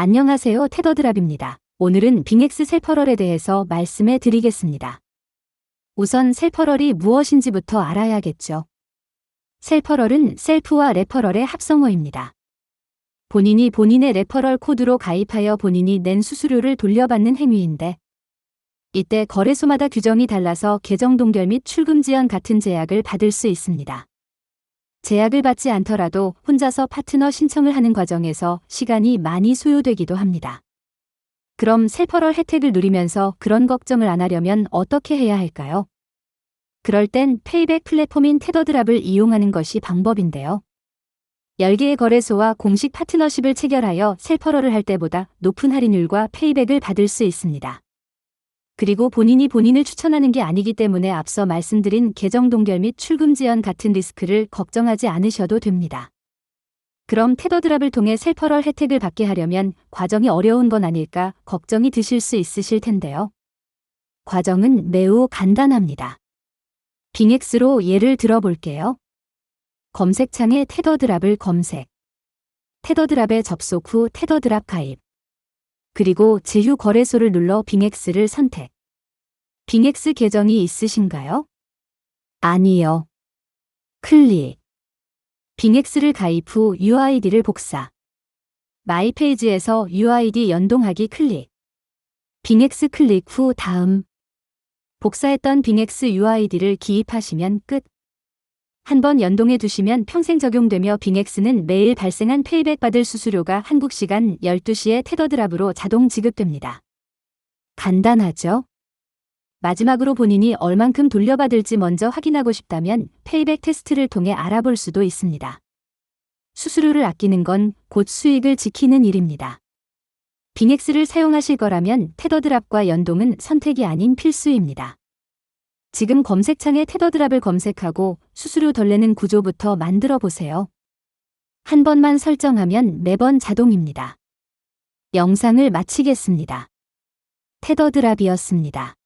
안녕하세요. 테더드랍입니다. 오늘은 빙엑스 셀퍼럴에 대해서 말씀해 드리겠습니다. 우선 셀퍼럴이 무엇인지부터 알아야겠죠. 셀퍼럴은 셀프와 레퍼럴의 합성어입니다. 본인이 본인의 레퍼럴 코드로 가입하여 본인이 낸 수수료를 돌려받는 행위인데 이때 거래소마다 규정이 달라서 계정 동결 및 출금 지연 같은 제약을 받을 수 있습니다. 제약을 받지 않더라도 혼자서 파트너 신청을 하는 과정에서 시간이 많이 소요되기도 합니다. 그럼 셀퍼럴 혜택을 누리면서 그런 걱정을 안 하려면 어떻게 해야 할까요? 그럴 땐 페이백 플랫폼인 테더드랍을 이용하는 것이 방법인데요. 10개의 거래소와 공식 파트너십을 체결하여 셀퍼럴을 할 때보다 높은 할인율과 페이백을 받을 수 있습니다. 그리고 본인이 본인을 추천하는 게 아니기 때문에 앞서 말씀드린 계정 동결 및 출금 지연 같은 리스크를 걱정하지 않으셔도 됩니다. 그럼 테더드랍을 통해 셀퍼럴 혜택을 받게 하려면 과정이 어려운 건 아닐까 걱정이 드실 수 있으실 텐데요. 과정은 매우 간단합니다. 빙엑스로 예를 들어볼게요. 검색창에 테더드랍을 검색. 테더드랍에 접속 후 테더드랍 가입. 그리고 제휴 거래소를 눌러 빙엑스를 선택. 빙엑스 계정이 있으신가요? 아니요. 클릭. 빙엑스를 가입 후 UID를 복사. 마이 페이지에서 UID 연동하기 클릭. 빙엑스 클릭 후 다음. 복사했던 빙엑스 UID를 기입하시면 끝. 한번 연동해 두시면 평생 적용되며 빙엑스는 매일 발생한 페이백 받을 수수료가 한국 시간 12시에 테더드랍으로 자동 지급됩니다. 간단하죠? 마지막으로 본인이 얼만큼 돌려받을지 먼저 확인하고 싶다면 페이백 테스트를 통해 알아볼 수도 있습니다. 수수료를 아끼는 건 곧 수익을 지키는 일입니다. 빙엑스를 사용하실 거라면 테더드랍과 연동은 선택이 아닌 필수입니다. 지금 검색창에 테더드랍을 검색하고 수수료 덜 내는 구조부터 만들어 보세요. 한 번만 설정하면 매번 자동입니다. 영상을 마치겠습니다. 테더드랍이었습니다.